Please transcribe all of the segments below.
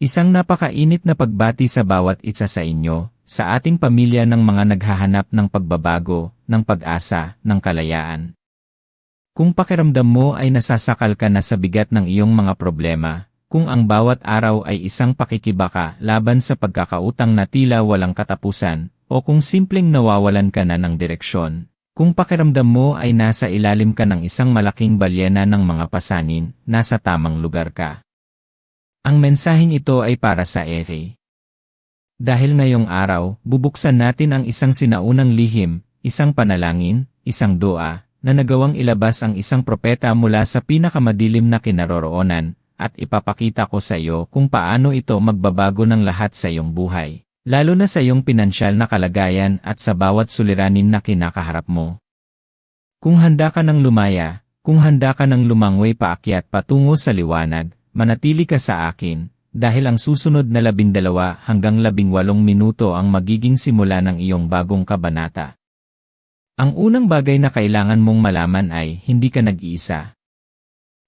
Isang napakainit na pagbati sa bawat isa sa inyo, sa ating pamilya ng mga naghahanap ng pagbabago, ng pag-asa, ng kalayaan. Kung pakiramdam mo ay nasasakal ka na sa bigat ng iyong mga problema, kung ang bawat araw ay isang pakikibaka laban sa pagkakautang na tila walang katapusan, o kung simpleng nawawalan ka na ng direksyon, kung pakiramdam mo ay nasa ilalim ka ng isang malaking balyena ng mga pasanin, nasa tamang lugar ka. Ang mensaheng ito ay para sa Ere. Dahil ngayong araw, bubuksan natin ang isang sinaunang lihim, isang panalangin, isang doa, na nagawang ilabas ang isang propeta mula sa pinakamadilim na kinaroroonan, at ipapakita ko sa iyo kung paano ito magbabago ng lahat sa iyong buhay, lalo na sa iyong pinansyal na kalagayan at sa bawat suliranin na kinakaharap mo. Kung handa ka ng lumaya, kung handa ka ng lumangway paakyat patungo sa liwanag, manatili ka sa akin, dahil ang susunod na labindalawa hanggang labingwalong minuto ang magiging simula ng iyong bagong kabanata. Ang unang bagay na kailangan mong malaman ay hindi ka nag-iisa.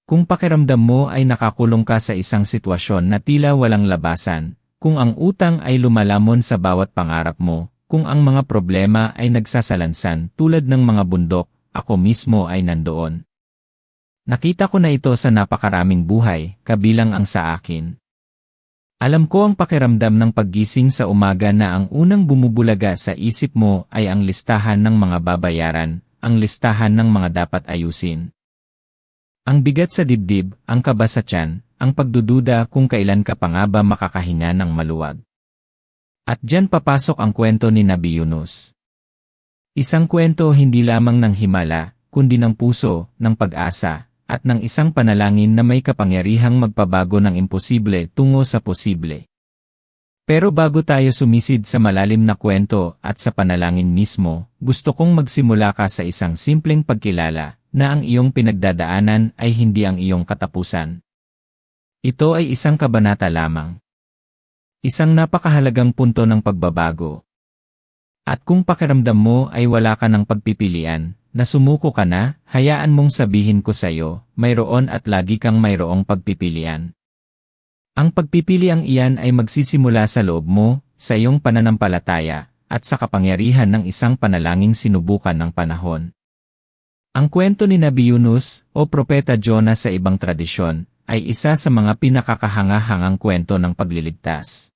Kung pakiramdam mo ay nakakulong ka sa isang sitwasyon na tila walang labasan, kung ang utang ay lumalamon sa bawat pangarap mo, kung ang mga problema ay nagsasalansan tulad ng mga bundok, ako mismo ay nandoon. Nakita ko na ito sa napakaraming buhay, kabilang ang sa akin. Alam ko ang pakiramdam ng paggising sa umaga na ang unang bumubulaga sa isip mo ay ang listahan ng mga babayaran, ang listahan ng mga dapat ayusin. Ang bigat sa dibdib, ang kaba sa tiyan, ang pagdududa kung kailan ka pa nga ba makakahinga ng maluwag. At diyan papasok ang kwento ni Nabi Yunus. Isang kwento hindi lamang ng himala, kundi ng puso, ng pag-asa, at ng isang panalangin na may kapangyarihang magpabago ng imposible tungo sa posible. Pero bago tayo sumisid sa malalim na kwento at sa panalangin mismo, gusto kong magsimula ka sa isang simpleng pagkilala na ang iyong pinagdadaanan ay hindi ang iyong katapusan. Ito ay isang kabanata lamang. Isang napakahalagang punto ng pagbabago. At kung pakiramdam mo ay wala ka ng pagpipilian, na sumuko ka na, hayaan mong sabihin ko sa iyo, mayroon at lagi kang mayroong pagpipilian. Ang pagpipiliang iyan ay magsisimula sa loob mo, sa iyong pananampalataya, at sa kapangyarihan ng isang panalangin sinubukan ng panahon. Ang kwento ni Nabi Yunus, o Propeta Jonah sa ibang tradisyon, ay isa sa mga pinakakahanga-hangang kwento ng pagliligtas.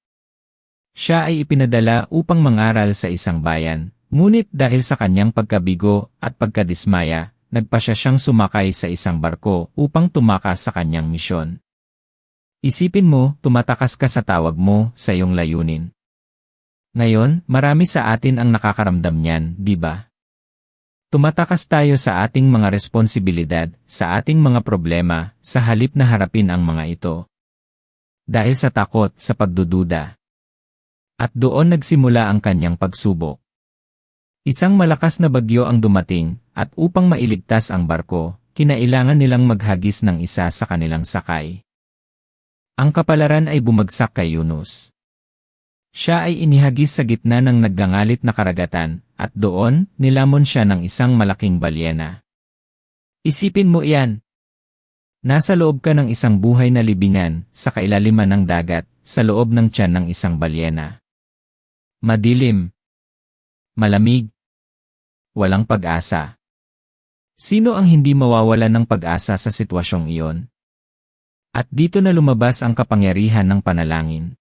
Siya ay ipinadala upang mangaral sa isang bayan, Ngunit dahil sa kanyang pagkabigo at pagkadismaya, nagpasya siyang sumakay sa isang barko upang tumakas sa kanyang misyon. Isipin mo, tumatakas ka sa tawag mo sa iyong layunin. Ngayon, marami sa atin ang nakakaramdam niyan, di ba? Tumatakas tayo sa ating mga responsibilidad, sa ating mga problema, sa halip na harapin ang mga ito. Dahil sa takot, sa pagdududa. At doon nagsimula ang kanyang pagsubok. Isang malakas na bagyo ang dumating, at upang mailigtas ang barko, kinailangan nilang maghagis ng isa sa kanilang sakay. Ang kapalaran ay bumagsak kay Yunus. Siya ay inihagis sa gitna ng naggangalit na karagatan, at doon, nilamon siya ng isang malaking balyena. Isipin mo iyan. Nasa loob ka ng isang buhay na libingan, sa kailaliman ng dagat, sa loob ng tiyan ng isang balyena. Madilim. Malamig walang pag-asa. Sino ang hindi mawawala ng pag-asa sa sitwasyong iyon? At dito na lumabas ang kapangyarihan ng panalangin.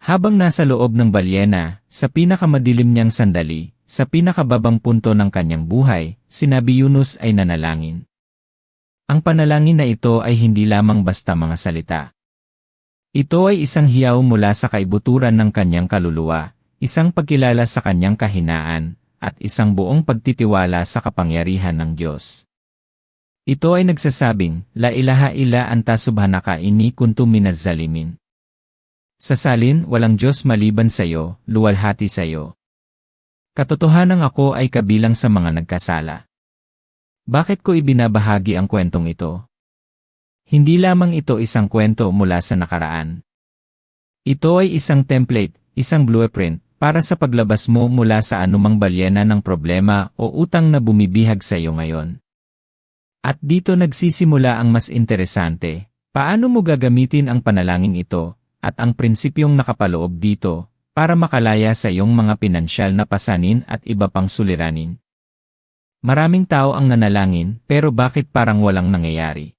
Habang nasa loob ng balyena, sa pinakamadilim niyang sandali, sa pinakababang punto ng kanyang buhay, sinabi Yunus ay nanalangin. Ang panalangin na ito ay hindi lamang basta mga salita. Ito ay isang hiyaw mula sa kaibuturan ng kanyang kaluluwa, isang pagkilala sa kanyang kahinaan, at isang buong pagtitiwala sa kapangyarihan ng Diyos. Ito ay nagsasabing, La ilaha illa anta subhanaka ini kuntu minaz zalimin. Sa salin, walang Diyos maliban sa iyo, luwalhati sa iyo. Katotohanan ako ay kabilang sa mga nagkasala. Bakit ko ibinabahagi ang kwentong ito? Hindi lamang ito isang kwento mula sa nakaraan. Ito ay isang template, isang blueprint, para sa paglabas mo mula sa anumang balyena ng problema o utang na bumibihag sa iyo ngayon. At dito nagsisimula ang mas interesante, paano mo gagamitin ang panalangin ito, at ang prinsipyong nakapaloob dito, para makalaya sa iyong mga pinansyal na pasanin at iba pang suliranin. Maraming tao ang nanalangin, pero bakit parang walang nangyayari?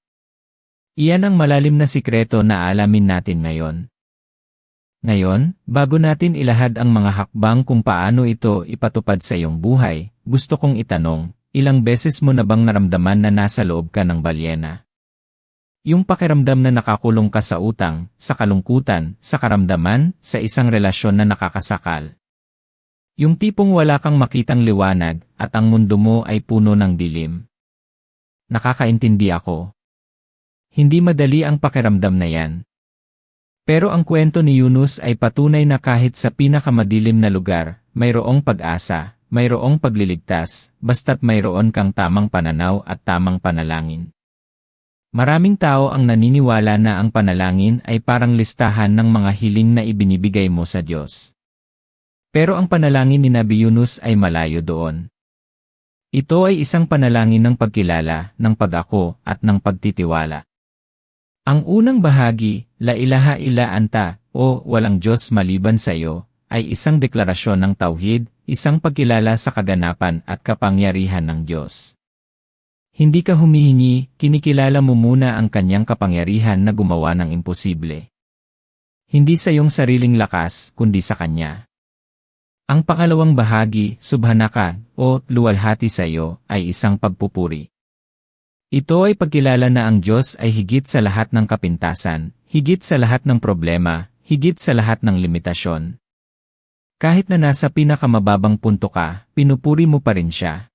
Iyan ang malalim na sikreto na alamin natin ngayon. Ngayon, bago natin ilahad ang mga hakbang kung paano ito ipatupad sa iyong buhay, gusto kong itanong, ilang beses mo na bang naramdaman na nasa loob ka ng balyena? Yung pakiramdam na nakakulong ka sa utang, sa kalungkutan, sa karamdaman, sa isang relasyon na nakakasakal. Yung tipong wala kang makitang liwanag at ang mundo mo ay puno ng dilim. Nakakaintindi ako. Hindi madali ang pakiramdam na yan. Pero ang kwento ni Yunus ay patunay na kahit sa pinakamadilim na lugar, mayroong pag-asa, mayroong pagliligtas, basta't mayroon kang tamang pananaw at tamang panalangin. Maraming tao ang naniniwala na ang panalangin ay parang listahan ng mga hiling na ibinibigay mo sa Diyos. Pero ang panalangin ni Nabi Yunus ay malayo doon. Ito ay isang panalangin ng pagkilala, ng pag-ako, at ng pagtitiwala. Ang unang bahagi, La ilaha illa anta, o walang Diyos maliban sa iyo, ay isang deklarasyon ng tauhid, isang pagkilala sa kaganapan at kapangyarihan ng Diyos. Hindi ka humihingi, kinikilala mo muna ang kanyang kapangyarihan na gumawa ng imposible. Hindi sa iyong sariling lakas, kundi sa kanya. Ang pangalawang bahagi, subhanaka, o luwalhati sa iyo, ay isang pagpupuri. Ito ay pagkilala na ang Diyos ay higit sa lahat ng kapintasan, higit sa lahat ng problema, higit sa lahat ng limitasyon. Kahit na nasa pinakamababang punto ka, pinupuri mo pa rin siya.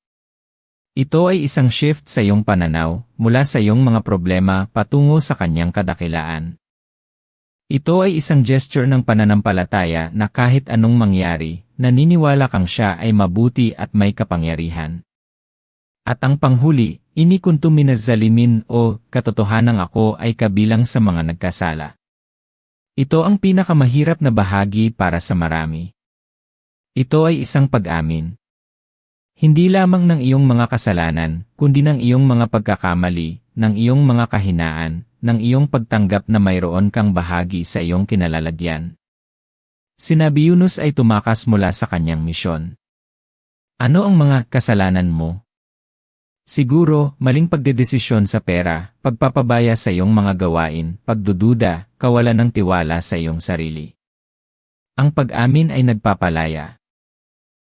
Ito ay isang shift sa iyong pananaw, mula sa iyong mga problema patungo sa kanyang kadakilaan. Ito ay isang gesture ng pananampalataya na kahit anong mangyari, naniniwala kang siya ay mabuti at may kapangyarihan. At ang panghuli, ini kuntu minazalimin o katotohanang ako ay kabilang sa mga nagkasala. Ito ang pinakamahirap na bahagi para sa marami. Ito ay isang pag-amin. Hindi lamang ng iyong mga kasalanan, kundi ng iyong mga pagkakamali, ng iyong mga kahinaan, ng iyong pagtanggap na mayroon kang bahagi sa iyong kinalalagyan. Sinabi Yunus ay tumakas mula sa kanyang misyon. Ano ang mga kasalanan mo? Siguro, maling pagdedesisyon sa pera, pagpapabaya sa iyong mga gawain, pagdududa, kawalan ng tiwala sa iyong sarili. Ang pag-amin ay nagpapalaya.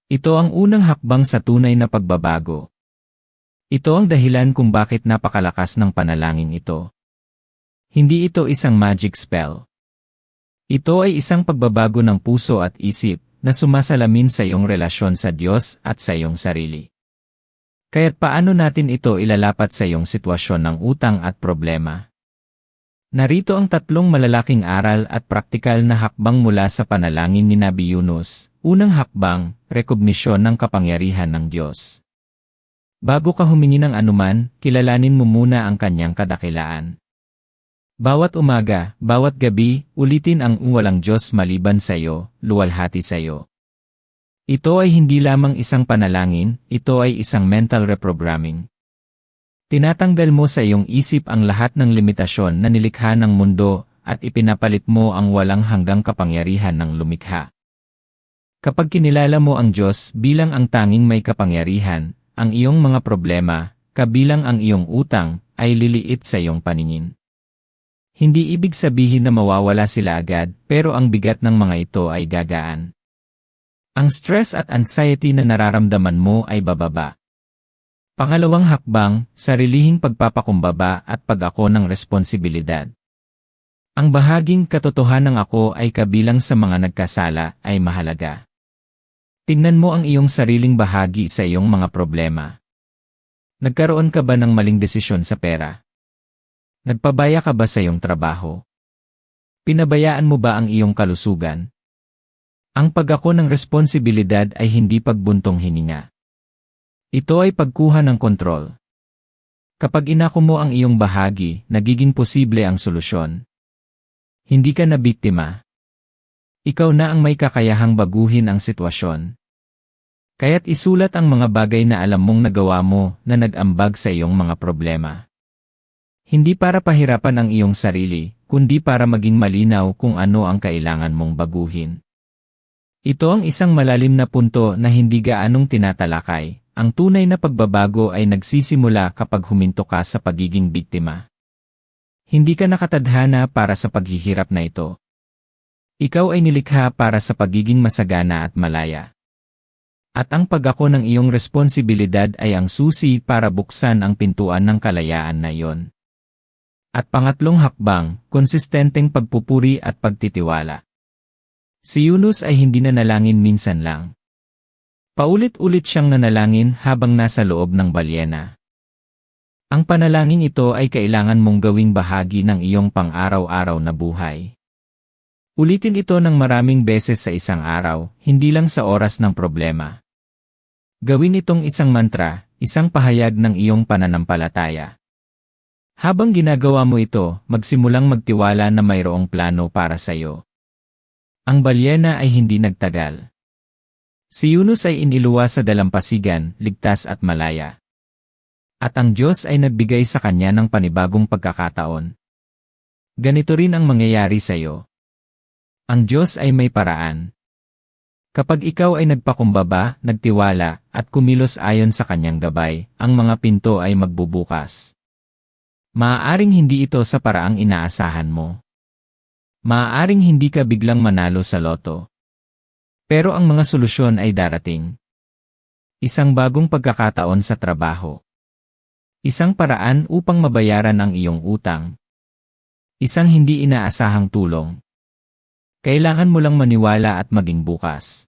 Ito ang unang hakbang sa tunay na pagbabago. Ito ang dahilan kung bakit napakalakas ng panalangin ito. Hindi ito isang magic spell. Ito ay isang pagbabago ng puso at isip na sumasalamin sa iyong relasyon sa Diyos at sa iyong sarili. Kaya't paano natin ito ilalapat sa iyong sitwasyon ng utang at problema? Narito ang tatlong malalaking aral at praktikal na hakbang mula sa panalangin ni Nabi Yunus. Unang hakbang, rekognisyon ng kapangyarihan ng Diyos. Bago ka humingi ng anuman, kilalanin mo muna ang kanyang kadakilaan. Bawat umaga, bawat gabi, ulitin ang walang Diyos maliban sa iyo, luwalhati sa iyo. Ito ay hindi lamang isang panalangin, ito ay isang mental reprogramming. Tinatanggal mo sa iyong isip ang lahat ng limitasyon na nilikha ng mundo at ipinapalit mo ang walang hanggang kapangyarihan ng lumikha. Kapag kinilala mo ang Diyos bilang ang tanging may kapangyarihan, ang iyong mga problema, kabilang ang iyong utang, ay liliit sa iyong paningin. Hindi ibig sabihin na mawawala sila agad, pero ang bigat ng mga ito ay gagaan. Ang stress at anxiety na nararamdaman mo ay bababa. Pangalawang hakbang, sarilihing pagpapakumbaba at pag-ako ng responsibilidad. Ang bahaging katotohanan ng ako ay kabilang sa mga nagkasala ay mahalaga. Tingnan mo ang iyong sariling bahagi sa iyong mga problema. Nagkaroon ka ba ng maling desisyon sa pera? Nagpabaya ka ba sa iyong trabaho? Pinabayaan mo ba ang iyong kalusugan? Ang pag-ako ng responsibilidad ay hindi pagbuntong hininga. Ito ay pagkuha ng kontrol. Kapag inako mo ang iyong bahagi, nagiging posible ang solusyon. Hindi ka na biktima. Ikaw na ang may kakayahang baguhin ang sitwasyon. Kaya't isulat ang mga bagay na alam mong nagawa mo na nag-ambag sa iyong mga problema. Hindi para pahirapan ang iyong sarili, kundi para maging malinaw kung ano ang kailangan mong baguhin. Ito ang isang malalim na punto na hindi gaanong tinatalakay. Ang tunay na pagbabago ay nagsisimula kapag huminto ka sa pagiging biktima. Hindi ka nakatadhana para sa paghihirap na ito. Ikaw ay nilikha para sa pagiging masagana at malaya. At ang pagako ng iyong responsibilidad ay ang susi para buksan ang pintuan ng kalayaan na iyon. At pangatlong hakbang, konsistenteng pagpupuri at pagtitiwala. Si Yunus ay hindi nanalangin minsan lang. Paulit-ulit siyang nanalangin habang nasa loob ng balyena. Ang panalangin ito ay kailangan mong gawing bahagi ng iyong pang-araw-araw na buhay. Ulitin ito ng maraming beses sa isang araw, hindi lang sa oras ng problema. Gawin itong isang mantra, isang pahayag ng iyong pananampalataya. Habang ginagawa mo ito, magsimulang magtiwala na mayroong plano para sa iyo. Ang balyena ay hindi nagtagal. Si Yunus ay iniluwa sa dalampasigan, ligtas at malaya. At ang Diyos ay nagbigay sa kanya ng panibagong pagkakataon. Ganito rin ang mangyayari sa iyo. Ang Diyos ay may paraan. Kapag ikaw ay nagpakumbaba, nagtiwala, at kumilos ayon sa kanyang gabay, ang mga pinto ay magbubukas. Maaaring hindi ito sa paraang inaasahan mo. Maaaring hindi ka biglang manalo sa loto. Pero ang mga solusyon ay darating. Isang bagong pagkakataon sa trabaho. Isang paraan upang mabayaran ang iyong utang. Isang hindi inaasahang tulong. Kailangan mo lang maniwala at maging bukas.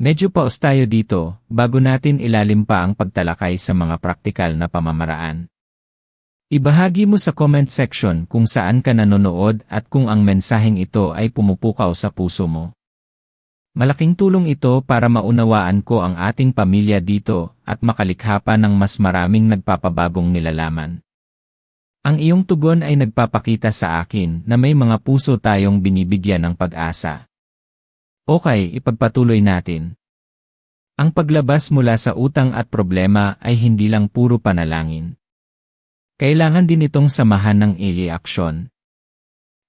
Medyo paus tayo dito, bago natin ilalim pa ang pagtalakay sa mga praktikal na pamamaraan. Ibahagi mo sa comment section kung saan ka nanonood at kung ang mensaheng ito ay pumupukaw sa puso mo. Malaking tulong ito para maunawaan ko ang ating pamilya dito at makalikha pa ng mas maraming nagpapabagong nilalaman. Ang iyong tugon ay nagpapakita sa akin na may mga puso tayong binibigyan ng pag-asa. Okay, ipagpatuloy natin. Ang paglabas mula sa utang at problema ay hindi lang puro panalangin. Kailangan din itong samahan ng ili aksyon.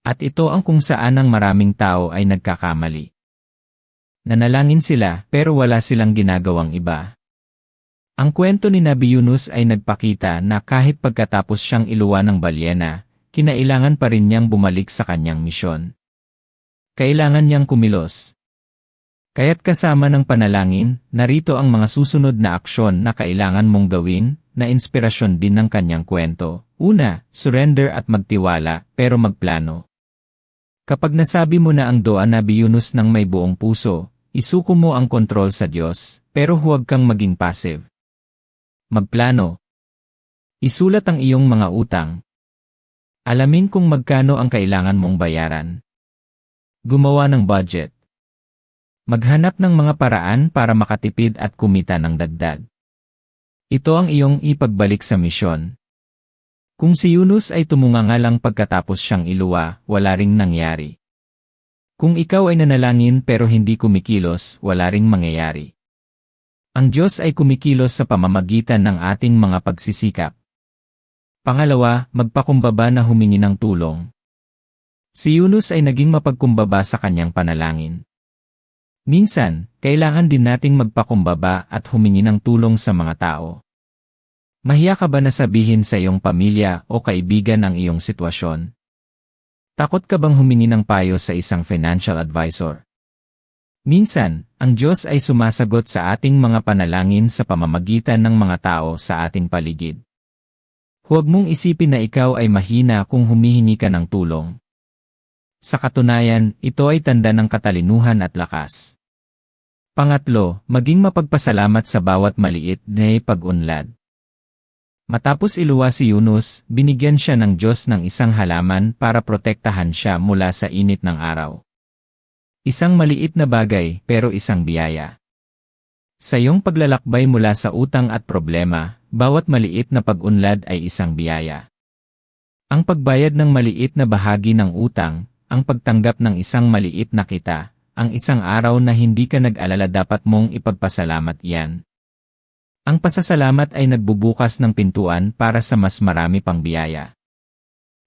At ito ang kung saan ang maraming tao ay nagkakamali. Nanalangin sila pero wala silang ginagawang iba. Ang kwento ni Nabi Yunus ay nagpakita na kahit pagkatapos siyang iluwa ng balyena, kinailangan pa rin niyang bumalik sa kanyang misyon. Kailangan niyang kumilos. Kaya't kasama ng panalangin, narito ang mga susunod na aksyon na kailangan mong gawin, na inspirasyon din ng kanyang kwento. Una, surrender at magtiwala, pero magplano. Kapag nasabi mo na ang doa na Yunus ng may buong puso, isuko mo ang kontrol sa Diyos, pero huwag kang maging passive. Magplano. Isulat ang iyong mga utang. Alamin kung magkano ang kailangan mong bayaran. Gumawa ng budget. Maghanap ng mga paraan para makatipid at kumita ng dagdag. Ito ang iyong ipagbalik sa misyon. Kung si Yunus ay tumunganga lang pagkatapos siyang iluwa, wala ring nangyari. Kung ikaw ay nanalangin pero hindi kumikilos, wala ring mangyayari. Ang Diyos ay kumikilos sa pamamagitan ng ating mga pagsisikap. Pangalawa, magpakumbaba na humingi ng tulong. Si Yunus ay naging mapagkumbaba sa kanyang panalangin. Minsan, kailangan din nating magpakumbaba at humingi ng tulong sa mga tao. Mahiya ka ba na sabihin sa iyong pamilya o kaibigan ang iyong sitwasyon? Takot ka bang humingi ng payo sa isang financial advisor? Minsan, ang Diyos ay sumasagot sa ating mga panalangin sa pamamagitan ng mga tao sa ating paligid. Huwag mong isipin na ikaw ay mahina kung humihingi ka ng tulong. Sa katunayan, ito ay tanda ng katalinuhan at lakas. Pangatlo, maging mapagpasalamat sa bawat maliit na pag-unlad. Matapos iluwa si Yunus, binigyan siya ng Diyos ng isang halaman para protektahan siya mula sa init ng araw. Isang maliit na bagay pero isang biyaya. Sa iyong paglalakbay mula sa utang at problema, bawat maliit na pag-unlad ay isang biyaya. Ang pagbayad ng maliit na bahagi ng utang, ang pagtanggap ng isang maliit na kita, ang isang araw na hindi ka nag-alala dapat mong ipagpasalamat yan. Ang pasasalamat ay nagbubukas ng pintuan para sa mas marami pang biyaya.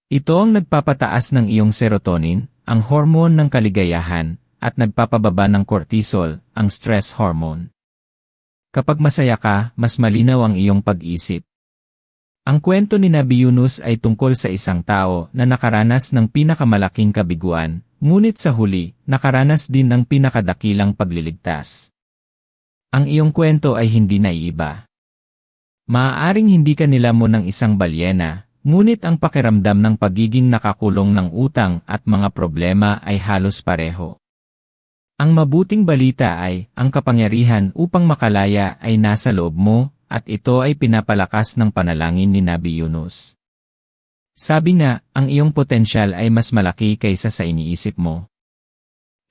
Ito ang nagpapataas ng iyong serotonin, ang hormone ng kaligayahan, at nagpapababa ng cortisol, ang stress hormone. Kapag masaya ka, mas malinaw ang iyong pag-isip. Ang kwento ni Nabi Yunus ay tungkol sa isang tao na nakaranas ng pinakamalaking kabiguan, ngunit sa huli, nakaranas din ng pinakadakilang pagliligtas. Ang iyong kwento ay hindi naiiba. Maaaring hindi ka nilamon ng isang balyena, ngunit ang pakiramdam ng pagiging nakakulong ng utang at mga problema ay halos pareho. Ang mabuting balita ay, ang kapangyarihan upang makalaya ay nasa loob mo, at ito ay pinapalakas ng panalangin ni Nabi Yunus. Sabi nga, ang iyong potensyal ay mas malaki kaysa sa iniisip mo.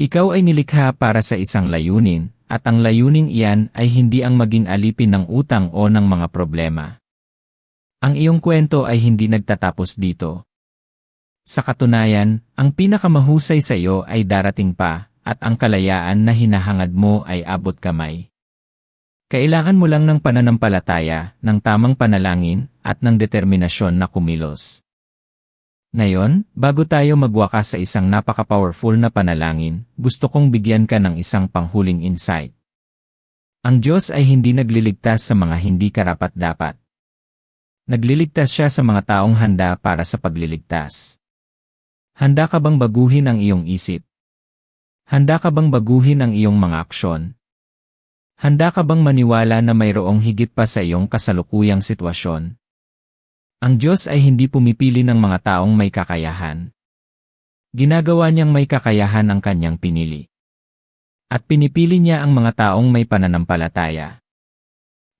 Ikaw ay nilikha para sa isang layunin, at ang layuning iyan ay hindi ang maging alipin ng utang o ng mga problema. Ang iyong kwento ay hindi nagtatapos dito. Sa katunayan, ang pinakamahusay sa iyo ay darating pa, at ang kalayaan na hinahangad mo ay abot kamay. Kailangan mo lang ng pananampalataya, ng tamang panalangin, at ng determinasyon na kumilos. Ngayon, bago tayo magwakas sa isang napaka-powerful na panalangin, gusto kong bigyan ka ng isang panghuling insight. Ang Diyos ay hindi nagliligtas sa mga hindi karapat-dapat. Nagliligtas siya sa mga taong handa para sa pagliligtas. Handa ka bang baguhin ang iyong isip? Handa ka bang baguhin ang iyong mga aksyon? Handa ka bang maniwala na mayroong higit pa sa iyong kasalukuyang sitwasyon? Ang Diyos ay hindi pumipili ng mga taong may kakayahan. Ginagawa niyang may kakayahan ang kanyang pinili. At pinipili niya ang mga taong may pananampalataya.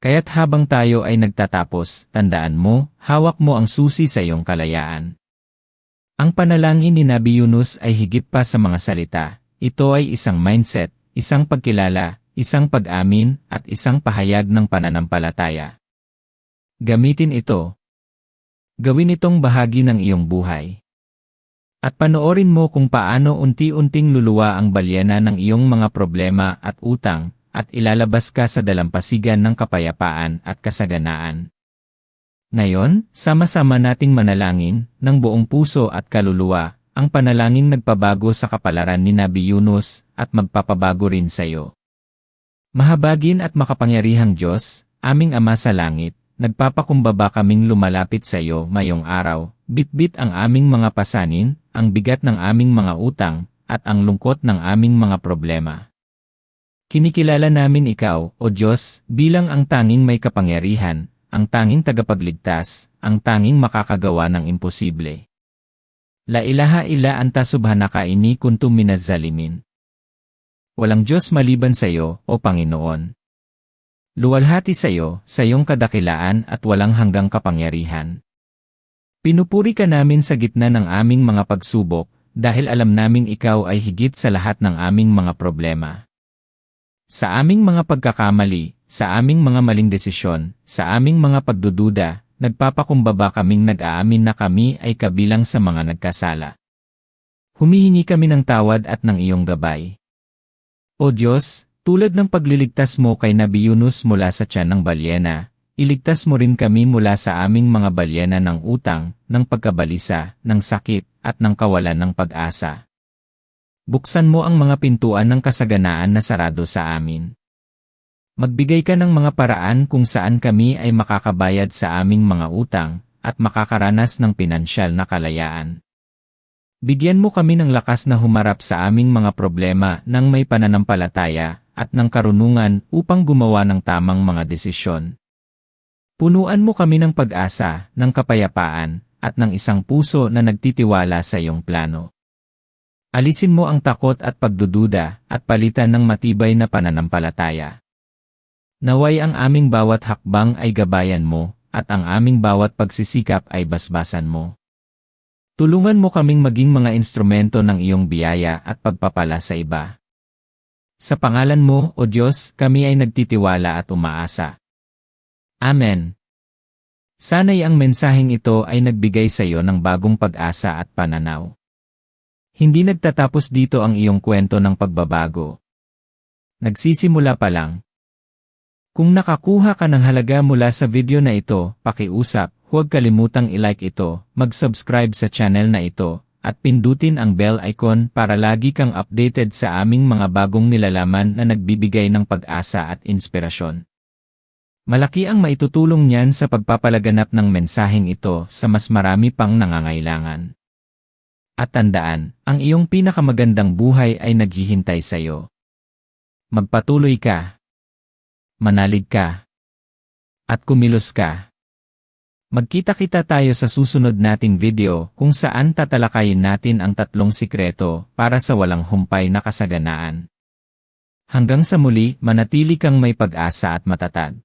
Kaya't habang tayo ay nagtatapos, tandaan mo, hawak mo ang susi sa iyong kalayaan. Ang panalangin ni Nabi Yunus ay higit pa sa mga salita, ito ay isang mindset, isang pagkilala, isang pag-amin, at isang pahayag ng pananampalataya. Gamitin ito. Gawin itong bahagi ng iyong buhay. At panoorin mo kung paano unti-unting luluwa ang balyena ng iyong mga problema at utang, at ilalabas ka sa dalampasigan ng kapayapaan at kasaganaan. Ngayon, sama-sama nating manalangin ng buong puso at kaluluwa ang panalangin nagpabago sa kapalaran ni Nabi Yunus at magpapabago rin sa iyo. Mahabagin at makapangyarihang Diyos, aming Ama sa langit, nagpapakumbaba kaming lumalapit sa iyo mayong araw, bitbit ang aming mga pasanin, ang bigat ng aming mga utang, at ang lungkot ng aming mga problema. Kinikilala namin ikaw, O Diyos, bilang ang tanging may kapangyarihan, ang tanging tagapagligtas, ang tanging makakagawa ng imposible. La ilaha illa anta subhanaka ini kuntum minaz zalimin. Walang Diyos maliban sa iyo, O Panginoon. Luwalhati sa iyo, sa iyong kadakilaan at walang hanggang kapangyarihan. Pinupuri ka namin sa gitna ng aming mga pagsubok, dahil alam naming ikaw ay higit sa lahat ng aming mga problema. Sa aming mga pagkakamali, sa aming mga maling desisyon, sa aming mga pagdududa, nagpapakumbaba kaming nag-aamin na kami ay kabilang sa mga nagkasala. Humihingi kami ng tawad at ng iyong gabay. O Diyos, tulad ng pagliligtas mo kay Nabi Yunus mula sa tiyan ng balyena, iligtas mo rin kami mula sa aming mga balyena ng utang, ng pagkabalisa, ng sakit, at ng kawalan ng pag-asa. Buksan mo ang mga pintuan ng kasaganaan na sarado sa amin. Magbigay ka ng mga paraan kung saan kami ay makakabayad sa aming mga utang at makakaranas ng pinansyal na kalayaan. Bigyan mo kami ng lakas na humarap sa aming mga problema ng may pananampalataya at ng karunungan upang gumawa ng tamang mga desisyon. Punuan mo kami ng pag-asa, ng kapayapaan, at ng isang puso na nagtitiwala sa iyong plano. Alisin mo ang takot at pagdududa at palitan ng matibay na pananampalataya. Naway ang aming bawat hakbang ay gabayan mo, at ang aming bawat pagsisikap ay basbasan mo. Tulungan mo kaming maging mga instrumento ng iyong biyaya at pagpapala sa iba. Sa pangalan mo, O Diyos, kami ay nagtitiwala at umaasa. Amen. Sana'y ang mensaheng ito ay nagbigay sa iyo ng bagong pag-asa at pananaw. Hindi nagtatapos dito ang iyong kwento ng pagbabago. Nagsisimula pa lang, kung nakakuha ka ng halaga mula sa video na ito, pakiusap, huwag kalimutang i-like ito, mag-subscribe sa channel na ito, at pindutin ang bell icon para lagi kang updated sa aming mga bagong nilalaman na nagbibigay ng pag-asa at inspirasyon. Malaki ang maitutulong niyan sa pagpapalaganap ng mensaheng ito sa mas marami pang nangangailangan. At tandaan, ang iyong pinakamagandang buhay ay naghihintay sa iyo. Magpatuloy ka. Manalig ka. At kumilos ka. Magkita-kita tayo sa susunod nating video kung saan tatalakayin natin ang tatlong sikreto para sa walang humpay na kasaganaan. Hanggang sa muli, manatili kang may pag-asa at matatag.